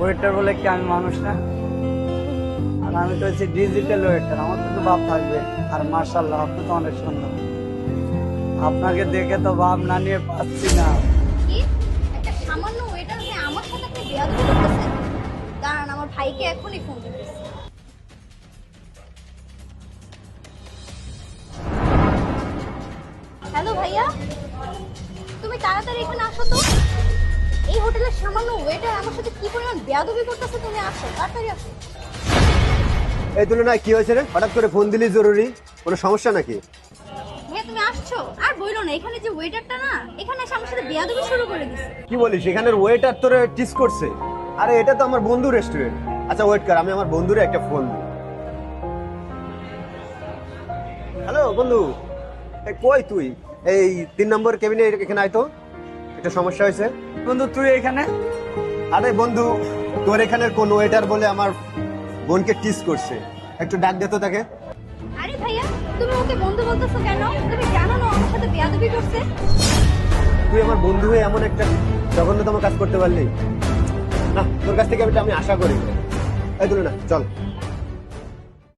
Waiter বলে কি আমি মানুষ না? আর আমি তো হচ্ছে ডিজিটাল ওয়েটার আমার তো ভাব থাকবে। আর মার্শাল্লাহ আপনি তো অনেক সুন্দর। আপনাকে দেখে তো ভাব না নিয়ে পাচ্ছি না। দাঁড়ান, আমার ভাইকে এখনই ফোন হ্যালো ভাইয়া? তুমি তাড়াতাড়ি এখানে আসো তো। সামান্য ওয়েটার আমার সাথে কি পরিমাণ বেয়াদবি করতেছে তুমি? আসো তাড়াতাড়ি আসো। এই তুলনায় কি হয়েছে রে? হঠাৎ করে ফোন দিলি জরুরি? কোনো সমস্যা নাকি? ভাইয়া তুমি আসছো। আর বইলো না এখানে যে ওয়েটারটা না এখানে এসে আমার সাথে বেয়াদবি শুরু করে দিছে। কি বলিস এখানের ওয়েটার তোরে টিস করছে। আরে এটা তো আমার বন্ধু রেস্টুরেন্ট আচ্ছা ওয়েট কর আমি আমার বন্ধুরে একটা ফোন দিই। হ্যালো বন্ধু। কই তুই? এই তিন নম্বর কেবিনে এখানে আয় তো। একটা সমস্যা হয়েছে। বন্ধু তুই এখানে? আরে বন্ধু তোর এখানের কোন ওয়েটার বলে আমার বোনকে টিস করছে। একটু ডাক দে তো তাকে। আরে ভাইয়া তুমি ওকে বন্ধু বলতেছো কেন? তুমি জানো না আমার সাথে বেয়াদবি করছে? তুই আমার বন্ধু হয়ে এমন একটা জঘন্যতম কাজ করতে পারলি? না তোর কাছ থেকে আমি আশা করি। এই তুলে না চল।